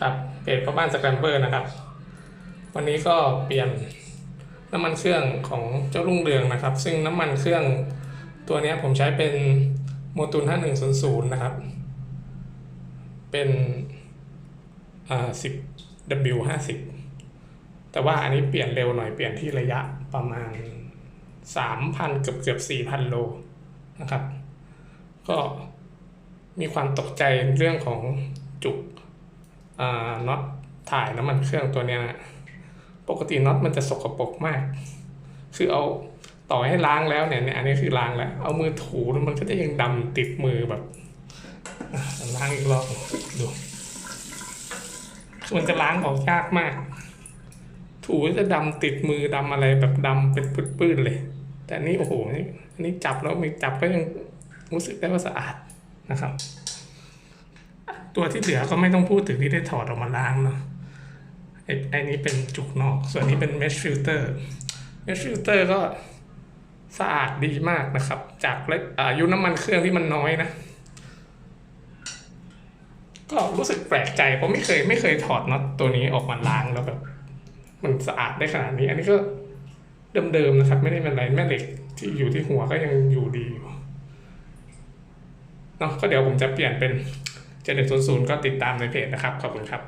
ครับเพจพ่อบ้านสแครมเบอร์นะครับ วันนี้ก็เปลี่ยนน้ำมันเครื่องของเจ้ารุ่งเรืองนะครับ ซึ่งน้ำมันเครื่องตัวนี้ผมใช้เป็นโมตูล5100 นะครับ เป็นอ่า10 W 50 แต่ว่าอันนี้เปลี่ยนเร็วหน่อยเปลี่ยนที่ระยะประมาณ 3,000 เกือบเกือบ4,000 โลนะครับ ก็มีความตกใจเรื่องของจุก น็อตถ่ายน้ำมันเครื่องตัวเนี้ยนะปกติน็อตมันจะสกปรกมาก คือเอาต่อให้ล้างแล้วเนี่ยเนี่ยอันนี้คือล้างแล้ว เอามือถูแล้วมันก็จะยังดำติดมือแบบล้างอีกรอบดูคือมันจะล้างออกยากมาก ถูจะดำติดมือดำอะไรแบบดำเป็นปื้นๆเลย แต่นนี้โอ้โหนี่อันนี้จับแล้วมีจับก็ยังรู้สึกได้ว่าสะอาดนะครับ ตัวที่เหลือก็ไม่ต้องพูดถึงที่ได้ถอดออกมาล้างเนาะไอ้นี้เป็นจุกนอก ส่วนนี้เป็น mesh filter mesh filter ก็สะอาดดีมากนะครับ จากเล็กอายุน้ำมันเครื่องที่มันน้อยนะ ก็รู้สึกแปลกใจเพราะไม่เคยไม่เคยถอดน็อตตัวนี้ออกมาล้างแล้วแบบ มันสะอาดได้ขนาดนี้ อันนี้ก็เดิมๆนะครับ ไม่ได้เป็นอะไรแม่เหล็กที่อยู่ที่หัวก็ยังอยู่ดีอยู่เนาะก็เดี๋ยวผมจะเปลี่ยนเป็น 7100 ก็ติดตามในเพจนะครับ ขอบคุณครับ